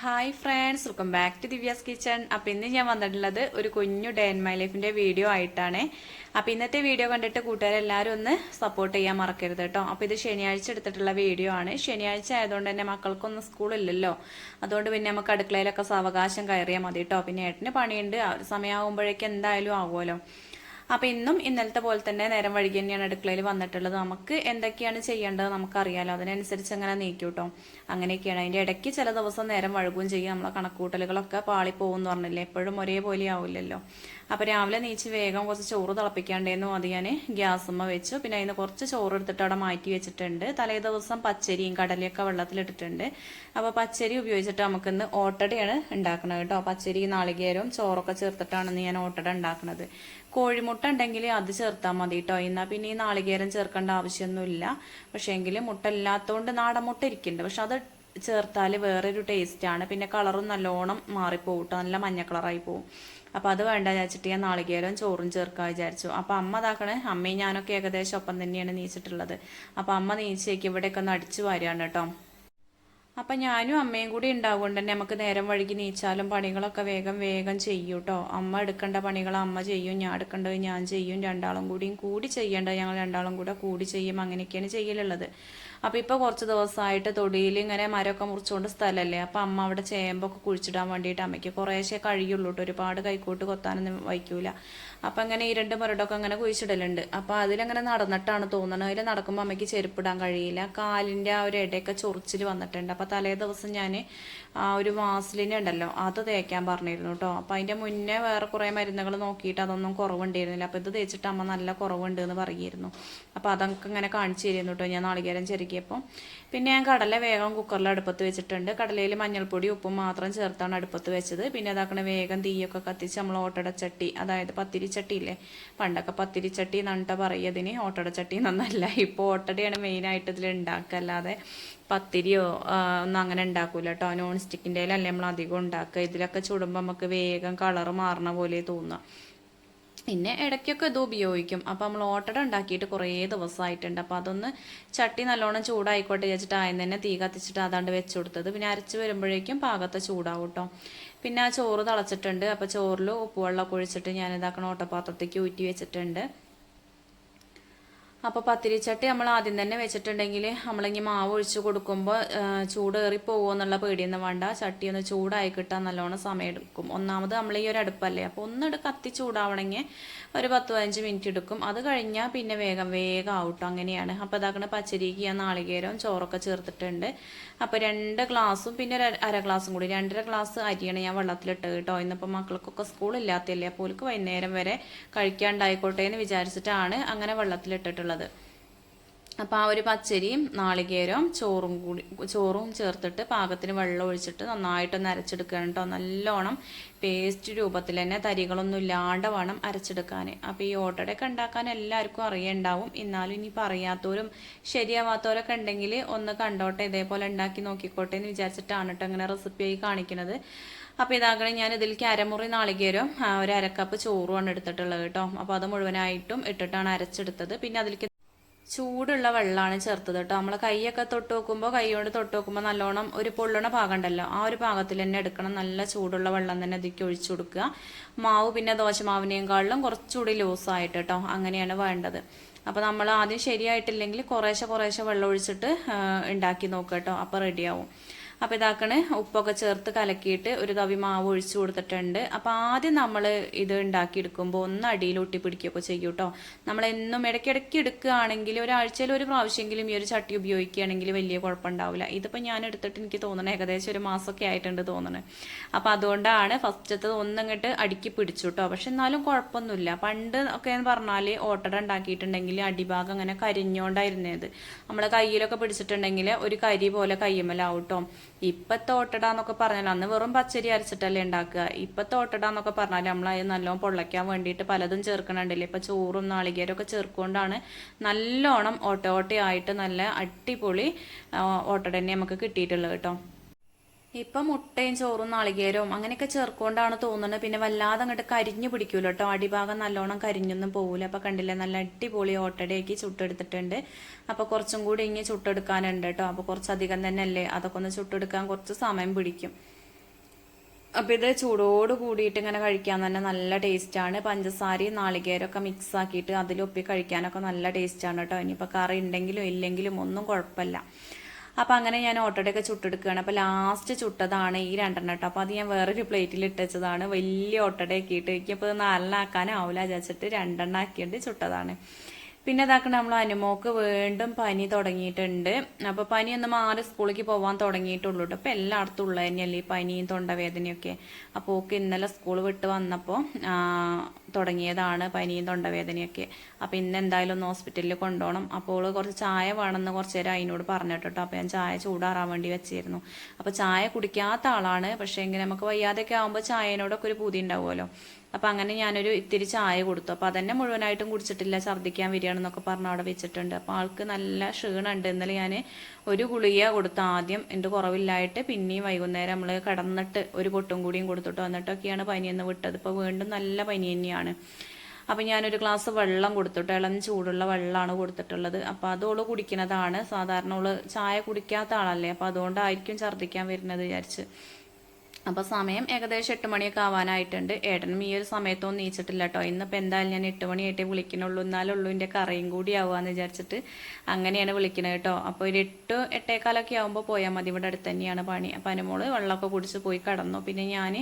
Hi friends welcome back to Divya's kitchen അപ്പം ഇന്ന് ഞാൻ വന്നിട്ടുള്ളത് ഒരു കുഞ്ഞു ഡേ ആൻഡ് മൈ ലൈഫിന്റെ വീഡിയോ ആയിട്ടാണ്. അപ്പം ഇന്നത്തെ വീഡിയോ കണ്ടിട്ട് കൂട്ടുകാരെല്ലാവരും ഒന്ന് സപ്പോർട്ട് ചെയ്യാൻ മറക്കരുത് കേട്ടോ അപ്പോൾ ഇത് ശനിയാഴ്ച എടുത്തിട്ടുള്ള വീഡിയോ ആണ്. ശനിയാഴ്ച ആയതുകൊണ്ട് തന്നെ മക്കൾക്കൊന്നും സ്കൂളില്ലല്ലോ അതുകൊണ്ട് പിന്നെ നമുക്ക് അടുക്കളയിലൊക്കെ സാവകാശം കയറിയാൽ മതി കേട്ടോ പിന്നെ ഏട്ടന് പണിയുണ്ട്. ആ സമയമാകുമ്പോഴേക്കും എന്തായാലും ആകുമല്ലോ അപ്പോൾ ഇന്നും ഇന്നലത്തെ പോലെ തന്നെ നേരം വൈകി തന്നെയാണ് അടുക്കളയിൽ വന്നിട്ടുള്ളത്. നമുക്ക് എന്തൊക്കെയാണ് ചെയ്യേണ്ടത് നമുക്കറിയാലോ. അതിനനുസരിച്ച് അങ്ങനെ നീക്കി കിട്ടും അങ്ങനെയൊക്കെയാണ്. അതിന്റെ ഇടയ്ക്ക് ചില ദിവസം നേരം വഴുകുകയും ചെയ്യും. നമ്മളെ കണക്കൂട്ടലുകളൊക്കെ പാളി പോകുമെന്ന് പറഞ്ഞില്ലേ. എപ്പോഴും ഒരേപോലെ ആവില്ലല്ലോ. അപ്പോൾ രാവിലെ നീച്ച് വേഗം കുറച്ച് ചോറ് തിളപ്പിക്കാണ്ടേന്നു അത് ഞാൻ ഗ്യാസുമ്മ വെച്ചു. പിന്നെ അതിന് കുറച്ച് ചോറ് എടുത്തിട്ട് അവിടെ മാറ്റി വെച്ചിട്ടുണ്ട്. തലേ ദിവസം പച്ചരിയും കടലയൊക്കെ വെള്ളത്തിലിട്ടിട്ടുണ്ട്. അപ്പോൾ പച്ചരി ഉപയോഗിച്ചിട്ട് നമുക്കിന്ന് ഓട്ടടയാണ് ഉണ്ടാക്കുന്നത് കേട്ടോ. പച്ചരി നാളികേരവും ചോറൊക്കെ ചേർത്തിട്ടാണ് ഞാൻ ഓട്ടട ഉണ്ടാക്കുന്നത് കോഴിമുട്ട ഉണ്ടെങ്കിൽ അത് ചേർത്താൽ മതി കേട്ടോ എന്നാൽ പിന്നെ ഈ നാളികേരം ചേർക്കേണ്ട ആവശ്യമൊന്നുമില്ല. പക്ഷേ എങ്കിൽ മുട്ട ഇല്ലാത്തതുകൊണ്ട് നാടൻ മുട്ട ഇരിക്കുന്നുണ്ട് പക്ഷെ അത് ചേർത്താൽ വേറൊരു ടേസ്റ്റാണ് പിന്നെ കളറും നല്ലോണം മാറിപ്പോകും കേട്ടോ നല്ല മഞ്ഞ കളറായി പോവും. അപ്പോൾ അത് വേണ്ട വിചാരിച്ചിട്ട് ഞാൻ നാളികേരവും ചോറും ചേർക്കാൻ വിചാരിച്ചു. അപ്പോൾ അമ്മ അതാക്കണേ അമ്മയും ഞാനൊക്കെ ഏകദേശം ഒപ്പം തന്നെയാണ് നീച്ചിട്ടുള്ളത്. അപ്പോൾ അമ്മ നീച്ചേക്ക് ഇവിടെയൊക്കെ ഒന്ന് അടിച്ചു വാരുകയാണ് കേട്ടോ അപ്പം ഞാനും അമ്മയും കൂടി ഉണ്ടാവുകൊണ്ട് തന്നെ നമുക്ക് നേരം വഴുകി നീച്ചാലും പണികളൊക്കെ വേഗം വേഗം ചെയ്യും കേട്ടോ അമ്മ എടുക്കേണ്ട പണികൾ അമ്മ ചെയ്യും ഞാൻ എടുക്കേണ്ടത് ഞാൻ ചെയ്യും രണ്ടാളും കൂടിയും കൂടി ചെയ്യേണ്ടത് ഞങ്ങൾ രണ്ടാളും കൂടെ കൂടി ചെയ്യും അങ്ങനെയൊക്കെയാണ് ചെയ്യലുള്ളത്. അപ്പോൾ ഇപ്പോൾ കുറച്ച് ദിവസമായിട്ട് തൊടിയിൽ ഇങ്ങനെ മരമൊക്കെ മുറിച്ചുകൊണ്ട് സ്ഥലമല്ലേ അപ്പോൾ അമ്മ അവിടെ ചേമ്പൊക്കെ കുഴിച്ചിടാൻ വേണ്ടിയിട്ട് അമ്മയ്ക്ക് കുറേശ്ശേ കഴിയുള്ളൂ കേട്ടോ ഒരുപാട് കൈക്കോട്ട് കൊത്താനൊന്നും വയ്ക്കൂല. അപ്പം അങ്ങനെ ഈ രണ്ട് മുരടൊക്കെ അങ്ങനെ കുഴിച്ചിടലുണ്ട്. അപ്പോൾ അതിലങ്ങനെ നടന്നിട്ടാണ് തോന്നുന്നത് അതിൽ നടക്കുമ്പോൾ അമ്മയ്ക്ക് ചെരുപ്പിടാൻ കഴിയില്ല. കാലിന്റെ ആ ഒരു ഇടയൊക്കെ ചൊറിച്ചിൽ വന്നിട്ടുണ്ട്. അപ്പോൾ തലേ ദിവസം ഞാൻ ആ ഒരു വാസലിന് ഉണ്ടല്ലോ അത് തേക്കാൻ പറഞ്ഞിരുന്നു കേട്ടോ അപ്പം അതിന്റെ മുന്നേ വേറെ കുറേ മരുന്നുകൾ നോക്കിയിട്ട് അതൊന്നും കുറവുണ്ടായിരുന്നില്ല. അപ്പോൾ ഇത് തേച്ചിട്ട് അമ്മ നല്ല കുറവുണ്ട് എന്ന് പറയുമായിരുന്നു. അപ്പോൾ അതൊക്കെ ഇങ്ങനെ കാണിച്ചു തരുന്നു കേട്ടോ ഞാൻ നാളികേരം ചെറുക്കിയപ്പോൾ പിന്നെ ഞാൻ കടല വേഗം കുക്കറിൽ അടുപ്പത്ത് വെച്ചിട്ടുണ്ട്. കടലയിൽ മഞ്ഞൾപ്പൊടി ഉപ്പും മാത്രം ചേർത്താണ് അടുപ്പത്ത് വെച്ചത്. പിന്നെ അതാക്കണ വേഗം തീയൊക്കെ കത്തിച്ച് നമ്മൾ ഓട്ടടച്ചട്ടി അതായത് പത്തിരിച്ചട്ടി ഇല്ലേ? പണ്ടൊക്കെ പത്തിരിച്ചട്ടി നണ്ട പറയതിന് ഓട്ടടച്ചട്ടി എന്നല്ല ഇപ്പോൾ ഓട്ടടയാണ് മെയിനായിട്ട് ഇതിൽ ഉണ്ടാക്കുക. അല്ലാതെ പത്തിരിയോ ഒന്നും അങ്ങനെ ഉണ്ടാക്കൂല കേട്ടോ നോൺ സ്റ്റിക്കിന്റെ അല്ലേ നമ്മൾ അധികം ഉണ്ടാക്കുക. ഇതിലൊക്കെ ചുടുമ്പോൾ നമുക്ക് വേഗം കളറ് മാറണ പോലെ തോന്നുക പിന്നെ ഇടയ്ക്കൊക്കെ ഇത് ഉപയോഗിക്കും. അപ്പോൾ നമ്മൾ ഓട്ടട ഉണ്ടാക്കിയിട്ട് കുറേ ദിവസമായിട്ടുണ്ട്. അപ്പോൾ അതൊന്ന് ചട്ടി നല്ലോണം ചൂടായിക്കോട്ടെ വിചാരിച്ചിട്ട് ആദ്യം തന്നെ തീ കത്തിച്ചിട്ട് അതാണ്ട് വെച്ച് കൊടുത്തത്. പിന്നെ അരച്ച് വരുമ്പോഴേക്കും പാകത്തെ ചൂടാവും കേട്ടോ പിന്നെ ആ ചോറ് തിളച്ചിട്ടുണ്ട്. അപ്പോൾ ചോറിൽ ഉപ്പുവെള്ളമൊക്കെ ഒഴിച്ചിട്ട് ഞാൻ ഇതാക്കണ ഓട്ടപാത്രത്തേക്ക് ഊറ്റി വെച്ചിട്ടുണ്ട്. അപ്പോൾ പത്തിരിച്ചട്ടി നമ്മൾ ആദ്യം തന്നെ വെച്ചിട്ടുണ്ടെങ്കിൽ നമ്മളിങ്ങനെ മാവ് ഒഴിച്ച് കൊടുക്കുമ്പോൾ ചൂടേറി പോകുമോ എന്നുള്ള പേടിയൊന്നും വേണ്ട. ചട്ടി ഒന്ന് ചൂടായി കിട്ടാൻ നല്ലോണം സമയം എടുക്കും. ഒന്നാമത് നമ്മൾ ഈ ഒരു അടുപ്പല്ലേ? അപ്പോൾ ഒന്നിട്ട് കത്തി ചൂടാവണമെങ്കിൽ ഒരു പത്ത് പതിനഞ്ച് മിനിറ്റ് എടുക്കും. അത് കഴിഞ്ഞാൽ പിന്നെ വേഗം വേഗം ആവട്ടോ. അങ്ങനെയാണ്. അപ്പോൾ ഇതാക്കണ പച്ചരിക്ക് ഞാൻ നാളികേരവും ചോറൊക്കെ ചേർത്തിട്ടുണ്ട്. അപ്പോൾ രണ്ട് ഗ്ലാസും പിന്നെ ഒരു അര ഗ്ലാസും കൂടി. രണ്ടര ഗ്ലാസ് അരിയാണ് ഞാൻ വെള്ളത്തിലിട്ട് കേട്ടോ. ഇന്നിപ്പോൾ മക്കൾക്കൊക്കെ സ്കൂളില്ലാത്തല്ലേ അപ്പോൾ അവർക്ക് വൈകുന്നേരം വരെ കഴിക്കാണ്ടായിക്കോട്ടെ എന്ന് വിചാരിച്ചിട്ടാണ് അങ്ങനെ വെള്ളത്തിലിട്ടിട്ടുള്ളത്. അപ്പോൾ ആ ഒരു പച്ചരിയും നാളികേരവും ചോറും കൂടി ചോറും ചേർത്തിട്ട് പാകത്തിന് വെള്ളം ഒഴിച്ചിട്ട് നന്നായിട്ടൊന്ന് അരച്ചെടുക്കണം കേട്ടോ നല്ലോണം പേസ്റ്റ് രൂപത്തിൽ തന്നെ തരികളൊന്നും ഇല്ലാണ്ട് വേണം അരച്ചെടുക്കാൻ അപ്പോൾ ഈ ഓട്ടടയൊക്കെ ഉണ്ടാക്കാൻ എല്ലാവർക്കും അറിയുണ്ടാവും. എന്നാലും ഇനി പറയാത്തവരും ശരിയാവാത്തവരൊക്കെ ഉണ്ടെങ്കിൽ ഒന്ന് കണ്ടോട്ടെ ഇതേപോലെ ഉണ്ടാക്കി നോക്കിക്കോട്ടെ എന്ന് വിചാരിച്ചിട്ടാണ് കേട്ടോ അങ്ങനെ റെസിപ്പിയായി കാണിക്കുന്നത്. അപ്പോൾ ഇതാകണേ ഞാൻ ഇതിലേക്ക് അരമുറി നാളികേരം ഒരു അരക്കപ്പ് ചോറുമാണ് എടുത്തിട്ടുള്ളത് കേട്ടോ. അപ്പോൾ അത് മുഴുവനായിട്ടും ഇട്ടിട്ടാണ് അരച്ചെടുത്തത്. പിന്നെ അതിലേക്ക് ചൂടുള്ള വെള്ളമാണ് ചേർത്തത് കേട്ടോ. നമ്മൾ കൈയൊക്കെ തൊട്ട് നോക്കുമ്പോൾ കൈ കൊണ്ട് തൊട്ട് നോക്കുമ്പോൾ നല്ലോണം ഒരു പൊള്ളണ പാകം ഉണ്ടല്ലോ ആ ഒരു ഭാഗത്തിൽ തന്നെ എടുക്കണം. നല്ല ചൂടുള്ള വെള്ളം തന്നെ അതിലേക്ക് ഒഴിച്ചു കൊടുക്കുക. മാവ് പിന്നെ ദോശമാവിനേക്കാളിലും കുറച്ചുകൂടി ലൂസായിട്ട് കേട്ടോ അങ്ങനെയാണ് വേണ്ടത്. അപ്പോൾ നമ്മൾ ആദ്യം ശരിയായിട്ടില്ലെങ്കിൽ കുറേശ്ശെ കുറേശ്ശെ വെള്ളം ഒഴിച്ചിട്ട് ഉണ്ടാക്കി നോക്കുക കേട്ടോ. അപ്പോൾ റെഡിയാവും അപ്പോൾ ഇതാക്കണ് ഉപ്പൊക്കെ ചേർത്ത് കലക്കിയിട്ട് ഒരു തവി മാവ് ഒഴിച്ചു കൊടുത്തിട്ടുണ്ട്. അപ്പോൾ ആദ്യം നമ്മൾ ഇത് ഉണ്ടാക്കിയെടുക്കുമ്പോൾ ഒന്ന് അടിയിൽ ഒട്ടി പിടിക്കുകയൊക്കെ ചെയ്യും കേട്ടോ നമ്മൾ എന്നും ഇടയ്ക്കിടയ്ക്ക് എടുക്കുകയാണെങ്കിൽ ഒരാഴ്ചയിൽ ഒരു പ്രാവശ്യമെങ്കിലും ഈ ഒരു ചട്ടി ഉപയോഗിക്കുകയാണെങ്കിൽ വലിയ കുഴപ്പമുണ്ടാവില്ല. ഇതിപ്പോൾ ഞാൻ എടുത്തിട്ട് എനിക്ക് തോന്നണത് ഏകദേശം ഒരു മാസമൊക്കെ ആയിട്ടുണ്ട് തോന്നണത് അപ്പോൾ അതുകൊണ്ടാണ് ഫസ്റ്റത്തെ ഒന്നിങ്ങോട്ട് അടുക്കി പിടിച്ചു കേട്ടോ പക്ഷെ എന്നാലും കുഴപ്പമൊന്നുമില്ല. പണ്ട് ഒക്കെ എന്ന് പറഞ്ഞാൽ ഓട്ടട ഉണ്ടാക്കിയിട്ടുണ്ടെങ്കിൽ അടിഭാഗം അങ്ങനെ കരിഞ്ഞോണ്ടായിരുന്നത്. നമ്മളെ കയ്യിലൊക്കെ പിടിച്ചിട്ടുണ്ടെങ്കിൽ ഒരു കരി പോലെ കയ്യുമ്മലാവും കേട്ടോ ഇപ്പത്തെ ഓട്ടട എന്നൊക്കെ പറഞ്ഞാൽ അന്ന് വെറും പച്ചരി അരച്ചിട്ടല്ലേ ഉണ്ടാക്കുക ഇപ്പൊ ഓട്ടട എന്നൊക്കെ പറഞ്ഞാൽ നമ്മൾ അത് നല്ലോണം പൊള്ളയ്ക്കാൻ വേണ്ടിയിട്ട് പലതും ചേർക്കണുണ്ടല്ലേ. ഇപ്പൊ ചോറും നാളികേരും ഒക്കെ ചേർക്കൊണ്ടാണ് നല്ലോണം ഓട്ട ആയിട്ട് നല്ല അടിപൊളി ഓട്ടട തന്നെ നമുക്ക് കിട്ടിയിട്ടുള്ളത് കേട്ടോ. ഇപ്പം മുട്ടയും ചോറും നാളികേരവും അങ്ങനെയൊക്കെ ചേർക്കൊണ്ടാണ് തോന്നുന്നത്. പിന്നെ വല്ലാതെ അങ്ങോട്ട് കരിഞ്ഞു പിടിക്കൂല കേട്ടോ അടിഭാഗം നല്ലോണം കരിഞ്ഞൊന്നും പോകില്ല അപ്പോൾ കണ്ടില്ലേ നല്ല അടിപൊളി ഓട്ടടയാക്കി ചുട്ടെടുത്തിട്ടുണ്ട്. അപ്പോൾ കുറച്ചും കൂടി ഇങ്ങനെ ചുട്ടെടുക്കാനുണ്ട് കേട്ടോ അപ്പോൾ കുറച്ചധികം തന്നെ അല്ലേ അതൊക്കെ ഒന്ന് ചുട്ടെടുക്കാൻ കുറച്ച് സമയം പിടിക്കും. അപ്പം ഇത് ചൂടോട് കൂടിയിട്ട് ഇങ്ങനെ കഴിക്കാൻ തന്നെ നല്ല ടേസ്റ്റ് ആണ് പഞ്ചസാരയും നാളികേരമൊക്കെ മിക്സ് ആക്കിയിട്ട് അതിലൊപ്പി കഴിക്കാനൊക്കെ നല്ല ടേസ്റ്റ് ടേസ്റ്റാണ് കേട്ടോ ഇനിയിപ്പോൾ കറി ഉണ്ടെങ്കിലും ഇല്ലെങ്കിലും ഒന്നും കുഴപ്പമില്ല. അപ്പം അങ്ങനെ ഞാൻ ഓട്ടോടൊക്കെ ചുട്ടെടുക്കുകയാണ്. അപ്പോൾ ലാസ്റ്റ് ചുട്ടതാണ് ഈ രണ്ടെണ്ണം കേട്ടോ. അപ്പോൾ അത് ഞാൻ വേറൊരു പ്ലേറ്റിൽ ഇട്ടതാണ് വലിയ ഓട്ടോടെ ഇട്ട് എനിക്കപ്പോൾ നാലെണ്ണം ആക്കാനാവില്ല വിചാരിച്ചിട്ട് രണ്ടെണ്ണം ആക്കിയിട്ട് ചുട്ടതാണ്. പിന്നെ ഇതാക്കണ നമ്മൾ അനുമോക്ക് വീണ്ടും പനി തുടങ്ങിയിട്ടുണ്ട്. അപ്പോൾ പനി ഒന്ന് മാറി സ്കൂളിലേക്ക് പോകാൻ തുടങ്ങിയിട്ടുള്ളൂ കേട്ടോ അപ്പോൾ എല്ലായിടത്തും ഉള്ളത് തന്നെയല്ലേ ഈ പനിയും തൊണ്ടവേദനയൊക്കെ. അപ്പോൾ ഓക്ക് ഇന്നലെ സ്കൂൾ വിട്ട് വന്നപ്പോൾ തുടങ്ങിയതാണ് പനിയും തൊണ്ടവേദനയൊക്കെ. അപ്പോൾ ഇന്ന് എന്തായാലും ഒന്ന് ഹോസ്പിറ്റലിൽ കൊണ്ടുപോകണം അപ്പോൾ കുറച്ച് ചായ വേണമെന്ന് കുറച്ച് നേരം അതിനോട് പറഞ്ഞിട്ടോ അപ്പോൾ ഞാൻ ചായ ചൂടാറാൻ വേണ്ടി വെച്ചിരുന്നു. അപ്പോൾ ചായ കുടിക്കാത്ത ആളാണ്. പക്ഷേ എങ്കിൽ നമുക്ക് വയ്യാതെയൊക്കെ ആകുമ്പോൾ ചായനോടൊക്കെ ഒരു പൂതി ഉണ്ടാവുമല്ലോ. അപ്പം അങ്ങനെ ഞാനൊരു ഇത്തിരി ചായ കൊടുത്തു. അപ്പോൾ അതന്നെ മുഴുവനായിട്ടും കുടിച്ചിട്ടില്ല. ഛർദ്ദിക്കാൻ വരികയാണെന്നൊക്കെ പറഞ്ഞ് അവിടെ വെച്ചിട്ടുണ്ട്. അപ്പോൾ ആൾക്ക് നല്ല ക്ഷീണമുണ്ട്. ഇന്നലെ ഞാൻ ഒരു ഗുളിക കൊടുത്തു. ആദ്യം എന്റെ കുറവില്ലായിട്ട് പിന്നെയും വൈകുന്നേരം നമ്മൾ കടന്നിട്ട് ഒരു പൊട്ടും കൂടിയും കൊടുത്തിട്ട്. വന്നിട്ടൊക്കെയാണ് പനിയെന്ന് വിട്ടത്. ഇപ്പോൾ വീണ്ടും നല്ല പനി തന്നെയാണ്. അപ്പം ഞാനൊരു ഗ്ലാസ് വെള്ളം കൊടുത്തിട്ട്. ഇളം ചൂടുള്ള വെള്ളമാണ് കൊടുത്തിട്ടുള്ളത്. അപ്പോൾ അതോൾ കുടിക്കുന്നതാണ് സാധാരണ ഓൾ ചായ കുടിക്കാത്ത ആളല്ലേ? അപ്പോൾ അതുകൊണ്ടായിരിക്കും ഛർദ്ദിക്കാൻ വരുന്നത് വിചാരിച്ച്. അപ്പോൾ സമയം ഏകദേശം എട്ട് മണിയൊക്കെ ആവാനായിട്ടുണ്ട്. ഏട്ടനും ഈ ഒരു സമയത്തൊന്നും നീച്ചിട്ടില്ല കേട്ടോ ഇന്നിപ്പോൾ എന്തായാലും ഞാൻ എട്ട് മണിയായിട്ടേ വിളിക്കണുള്ളൂ എന്നാലുള്ളൂ എന്റെ കറിയും കൂടി ആവുകയെന്ന് വിചാരിച്ചിട്ട് അങ്ങനെയാണ് വിളിക്കുന്നത് കേട്ടോ. അപ്പോൾ ഒരു എട്ട് എട്ടേക്കാലൊക്കെ ആകുമ്പോൾ പോയാൽ മതി. ഇവിടെ അടുത്ത് തന്നെയാണ് പണി. അപ്പോൾ അനുമോൾ വെള്ളമൊക്കെ കുടിച്ച് പോയി കടന്നു. പിന്നെ ഞാൻ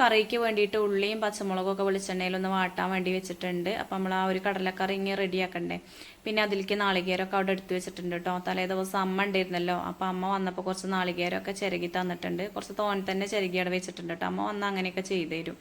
കറിക്ക് വേണ്ടിയിട്ട് ഉള്ളിയും പച്ചമുളകൊക്കെ വെളിച്ചെണ്ണയിലൊന്ന് വാട്ടാൻ വേണ്ടി വെച്ചിട്ടുണ്ട്. അപ്പോൾ നമ്മൾ ആ ഒരു കടലക്കറി ഇങ്ങനെ റെഡിയാക്കണ്ടേ പിന്നെ അതിലേക്ക് നാളികേരമൊക്കെ അവിടെ എടുത്തു വെച്ചിട്ടുണ്ട് കേട്ടോ. തലേ ദിവസം അമ്മ ഉണ്ടായിരുന്നല്ലോ. അപ്പോൾ അമ്മ വന്നപ്പോൾ കുറച്ച് നാളികേരമൊക്കെ ചിരകി തന്നിട്ടുണ്ട്. കുറച്ച് തോന്നി തന്നെ ചിരകി അവിടെ വെച്ചിട്ടുണ്ട് കേട്ടോ. അമ്മ വന്ന് അങ്ങനെയൊക്കെ ചെയ്തു തരും